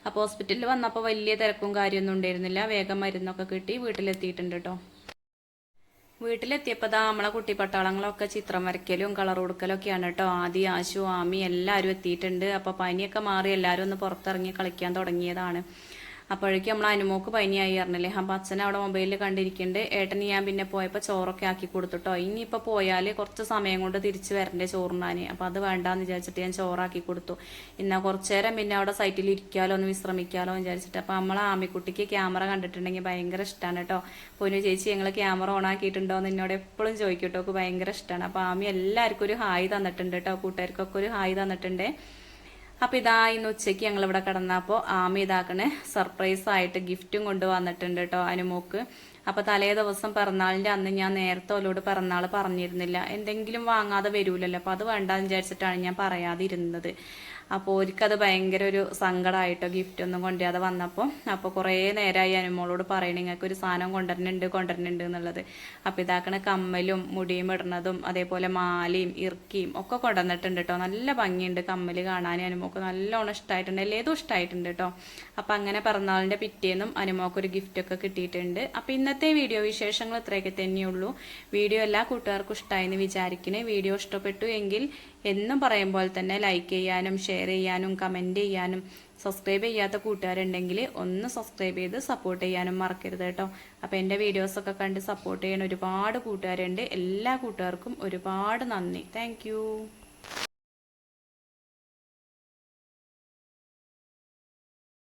അപ്പോൾ ഹോസ്പിറ്റലിൽ വന്നപ്പോൾ വലിയ തിരക്കും കാര്യമൊന്നും ഉണ്ടായിരുന്നില്ല. വേഗം മരുന്നൊക്കെ കിട്ടി വീട്ടിലെത്തിയിട്ടുണ്ട് കേട്ടോ. വീട്ടിലെത്തിയപ്പോൾ ദാ നമ്മളെ കുട്ടിപ്പട്ടാളങ്ങളൊക്കെ ചിത്രം വരയ്ക്കലും കളർ കൊടുക്കലൊക്കെയാണ് കേട്ടോ. ആദി ആശു ആമി എല്ലാവരും എത്തിയിട്ടുണ്ട്. അപ്പോൾ പനിയൊക്കെ മാറി എല്ലാവരും ഒന്ന് പുറത്തിറങ്ങി കളിക്കാൻ തുടങ്ങിയതാണ്. അപ്പോഴേക്കും നമ്മൾ അനുമോക്ക് പനിയായി അറിഞ്ഞില്ലേ അപ്പം അച്ഛൻ അവിടെ മൊബൈലിൽ കണ്ടിരിക്കുന്നുണ്ട് ഏട്ടന് ഞാൻ പിന്നെ പോയപ്പോൾ ചോറൊക്കെ ആക്കി കൊടുത്തുട്ടോ. ഇനിയിപ്പോൾ പോയാൽ കുറച്ച് സമയം കൊണ്ട് തിരിച്ച് വരണ്ടേ ചോറുണ്ണാൻ അപ്പോൾ അത് വേണ്ടാന്ന് വിചാരിച്ചിട്ട് ഞാൻ ചോറാക്കി കൊടുത്തു. എന്നാൽ കുറച്ച് നേരം പിന്നെ അവിടെ സൈറ്റിൽ ഇരിക്കാലോ ഒന്ന് വിശ്രമിക്കാലോ എന്ന് വിചാരിച്ചിട്ട്. അപ്പോൾ നമ്മൾ ആമിക്കുട്ടിക്ക് ക്യാമറ കണ്ടിട്ടുണ്ടെങ്കിൽ ഭയങ്കര ഇഷ്ടമാണ് കേട്ടോ പൊന്നു ചേച്ചി ഞങ്ങൾ ക്യാമറ ഓൺ ആക്കിയിട്ടുണ്ടോ എന്ന് എന്നോട് എപ്പോഴും ചോദിക്കും കേട്ടോ ഭയങ്കര ഇഷ്ടമാണ് അപ്പോൾ ആമി എല്ലാവർക്കും ഒരു ഹായ് തന്നിട്ടുണ്ട് കേട്ടോ കൂട്ടുകാർക്കൊക്കെ ഒരു ഹായ് തന്നിട്ടുണ്ട്. അപ്പൊ ഇതാ ഇന്ന് ഉച്ചയ്ക്ക് ഞങ്ങൾ ഇവിടെ കിടന്നപ്പോൾ ആമി ഇതാക്കണേ സർപ്രൈസ് ആയിട്ട് ഗിഫ്റ്റും കൊണ്ടുവന്നിട്ടുണ്ട് കേട്ടോ അനുമോക്ക് അപ്പോൾ തലേ ദിവസം പിറന്നാളിന്റെ അന്ന് ഞാൻ നേരത്തെ ഓലോട് പിറന്നാൾ പറഞ്ഞിരുന്നില്ല. എന്തെങ്കിലും വാങ്ങാതെ വരൂലല്ലോ. അപ്പൊ അത് വേണ്ടാന്ന് വിചാരിച്ചിട്ടാണ് ഞാൻ പറയാതിരുന്നത്. അപ്പോൾ ഒരിക്കത് ഭയങ്കര ഒരു സങ്കടമായിട്ടോ ഗിഫ്റ്റ് ഒന്നും കൊണ്ടുവരാതെ വന്നപ്പോൾ അപ്പോൾ കുറേ നേരമായി അനുമോളോട് പറയണ നിങ്ങൾക്ക് ഒരു സാധനം കൊണ്ടുവരുന്നുണ്ട് കൊണ്ടുവരുന്നുണ്ട് എന്നുള്ളത്. അപ്പോൾ ഇതാക്കണ കമ്മലും മുടിയും ഇടുന്നതും അതേപോലെ മാലയും ഇറുക്കിയും ഒക്കെ കൊണ്ടുവന്നിട്ടുണ്ട് കേട്ടോ നല്ല ഭംഗിയുണ്ട് കമ്മൽ കാണാൻ അനുമോക്ക് നല്ലോണം ഇഷ്ടമായിട്ടുണ്ട് എല്ലാതും ഇഷ്ടമായിട്ടുണ്ട് കേട്ടോ അപ്പോൾ അങ്ങനെ പിറന്നാളിന്റെ പിറ്റേന്നും അനുമോക്ക് ഒരു ഗിഫ്റ്റ് ഒക്കെ കിട്ടിയിട്ടുണ്ട്. അപ്പോൾ ഇന്നത്തെ വീഡിയോ വിശേഷങ്ങൾ ഇത്രയൊക്കെ തന്നെയുള്ളൂ. വീഡിയോ എല്ലാ കൂട്ടുകാർക്കും ഇഷ്ടമായി എന്ന് വിചാരിക്കണേ. വീഡിയോ ഇഷ്ടപ്പെട്ടു എങ്കിൽ എന്നും പറയുമ്പോൾ തന്നെ ലൈക്ക് ചെയ്യാനും ഷെയർ ചെയ്യാനും കമന്റ് ചെയ്യാനും സബ്സ്ക്രൈബ് ചെയ്യാത്ത കൂട്ടുകാരുണ്ടെങ്കിൽ ഒന്ന് സബ്സ്ക്രൈബ് ചെയ്ത് സപ്പോർട്ട് ചെയ്യാനും മറക്കരുത് കേട്ടോ. അപ്പോൾ എന്റെ വീഡിയോസൊക്കെ കണ്ട് സപ്പോർട്ട് ചെയ്യാൻ ഒരുപാട് കൂട്ടുകാരുണ്ട്. എല്ലാ കൂട്ടുകാർക്കും ഒരുപാട് നന്ദി. താങ്ക്